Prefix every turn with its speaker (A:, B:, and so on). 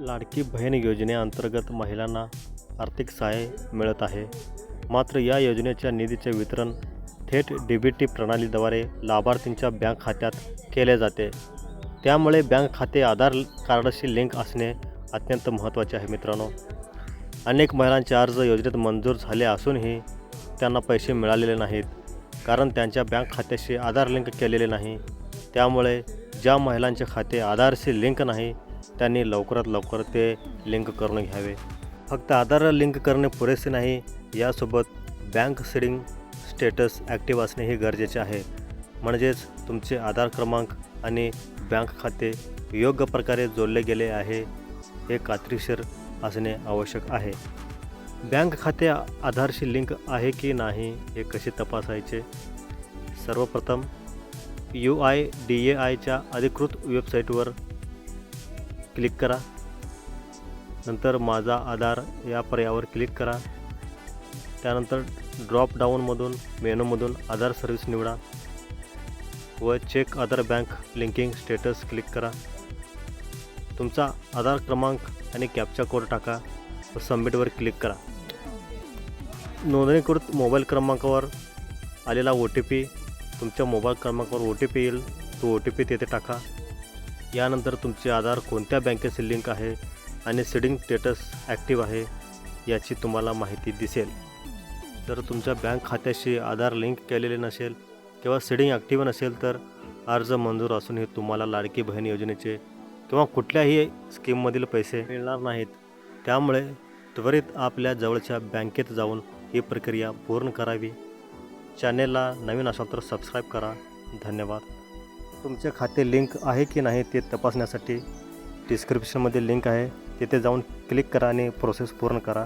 A: लाडकी बहीण योजनेअंतर्गत महिलांना आर्थिक सहाय्य मिळत आहे. मात्र या योजनेच्या निधीचे वितरण थेट डी बी टी प्रणालीद्वारे लाभार्थींच्या बँक खात्यात केले जाते. त्यामुळे बँक खाते आधार कार्डशी लिंक असणे अत्यंत महत्त्वाचे आहे मित्रांनो. अनेक महिलांचे अर्ज योजनेत मंजूर झाले असूनही त्यांना पैसे मिळालेले नाहीत. कारण त्यांच्या बँक खात्याशी आधार लिंक केलेले नाही. त्यामुळे ज्या महिलांचे खाते आधारशी लिंक नाही त्यांनी लवकरात लवकर ते लिंक करून घ्यावे. फक्त आधार लिंक करणे पुरेसे नाही यासोबत बँक सीडिंग स्टेटस ॲक्टिव्ह असणे हे गरजेचे आहे. म्हणजेच तुमचे आधार क्रमांक आणि बँक खाते योग्य प्रकारे जोडले गेले आहे हे खात्रीशीर असणे आवश्यक आहे. बँक खाते आधारशी लिंक आहे की नाही हे कसे तपासायचे? सर्वप्रथम यू आय डी ए आयच्या अधिकृत वेबसाईटवर क्लिक करा. नंतर माझा आधार या पर्यायावर क्लिक करा. त्यानंतर ड्रॉप डाऊनमधून मेनूमधून आधार सर्व्हिस निवडा. व check Aadhaar bank linking status click करा. तुमचा आधार क्रमांक आणि कॅपचा कोड टाका व सबमिटवर क्लिक करा. नोंदणीकृत मोबाईल क्रमांकावर आलेला ओ टी पी तुमच्या मोबाईल क्रमांकावर ओ टी पी येईल. तो ओ टी पी तेथे टाका. यानंतर तुमचे आधार कोणत्या बँकेशी लिंक आहे आणि सीडिंग स्टेटस ॲक्टिव्ह आहे याची तुम्हाला माहिती दिसेल. जर तुमच्या बँक खात्याशी आधार लिंक केलेले नसेल किंवा सीडिंग ॲक्टिव्ह नसेल तर अर्ज मंजूर असूनही तुम्हाला लाडकी बहीण योजनेचे किंवा कुठल्याही स्कीममधील पैसे मिळणार नाहीत. त्यामुळे त्वरित आपल्या जवळच्या बँकेत जाऊन ही प्रक्रिया पूर्ण करावी. चॅनेलला नवीन असाल तर सबस्क्राईब करा. धन्यवाद. तुमचे खाते लिंक आहे की नाही ते तपासण्यासाठी डिस्क्रिप्शनमध्ये लिंक आहे तिथे जाऊन क्लिक करा आणि प्रोसेस पूर्ण करा.